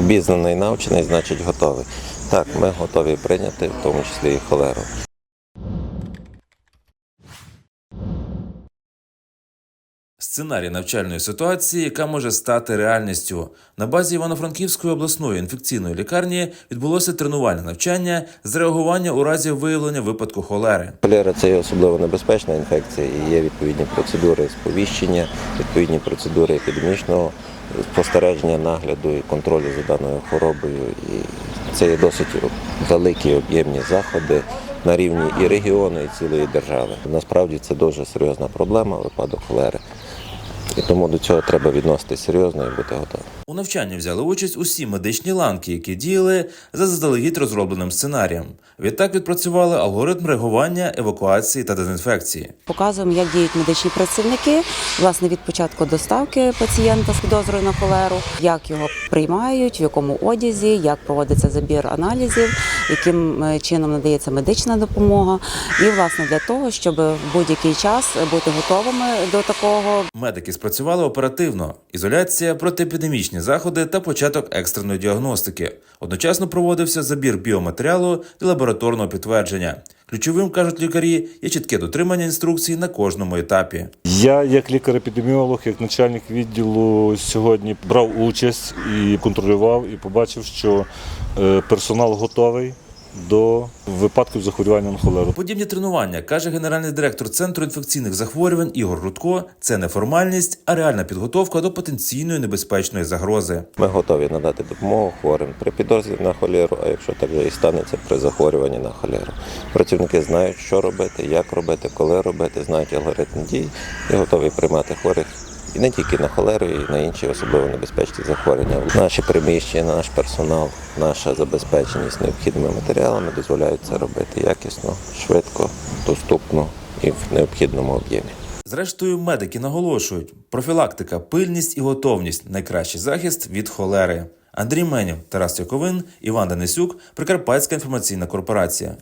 обізнаний, навчений, значить готовий. Так, ми готові прийняти, в тому числі і холеру. Сценарій навчальної ситуації, яка може стати реальністю. На базі Івано-Франківської обласної інфекційної лікарні відбулося тренувальне навчання з реагування у разі виявлення випадку холери. Холера це є особливо небезпечна інфекція і є відповідні процедури сповіщення, відповідні процедури епідемічного спостереження, нагляду і контролю за даною хворобою. І це є досить великі об'ємні заходи на рівні і регіону, і цілої держави. Насправді це дуже серйозна проблема, випадок холери. І тому до цього треба відноситися серйозно і бути готовим. У навчанні взяли участь усі медичні ланки, які діяли за заздалегідь розробленим сценарієм. Відтак відпрацювали алгоритм реагування, евакуації та дезінфекції. Показуємо, як діють медичні працівники власне від початку доставки пацієнта з підозрою на холеру, як його приймають, в якому одязі, як проводиться забір аналізів, яким е, чином надається медична допомога. І власне для того, щоб в будь-який час бути готовими до такого, Медики спрацювали оперативно: ізоляція, протиепідемічні заходи та початок екстреної діагностики. Одночасно проводився забір біоматеріалу для лабораторного підтвердження. Ключовим кажуть лікарі є чітке дотримання інструкцій на кожному етапі. Я, як лікар-епідеміолог, як начальник відділу, сьогодні брав участь і контролював, і побачив, що е, персонал готовий до випадків захворювання на холеру. Подібні тренування каже генеральний директор центру інфекційних захворювань Ігор Рудко. Це не формальність, а реальна підготовка до потенційної небезпечної загрози. Ми готові надати допомогу хворим при підозрі на холеру, а якщо так вже і станеться при захворюванні на холеру. Працівники знають, що робити, як робити, коли робити, знають алгоритм дій і готові приймати хворих. І не тільки на холеру, і на інші особливо небезпечні захворювання. Наші приміщення, наш персонал, наша забезпеченість необхідними матеріалами дозволяють це робити якісно, швидко, доступно і в необхідному об'ємі. Зрештою, медики наголошують: профілактика, пильність і готовність найкращий захист від холери. Андрій Менів, Тарас Яковин, Іван Денисюк, Прикарпатська інформаційна корпорація.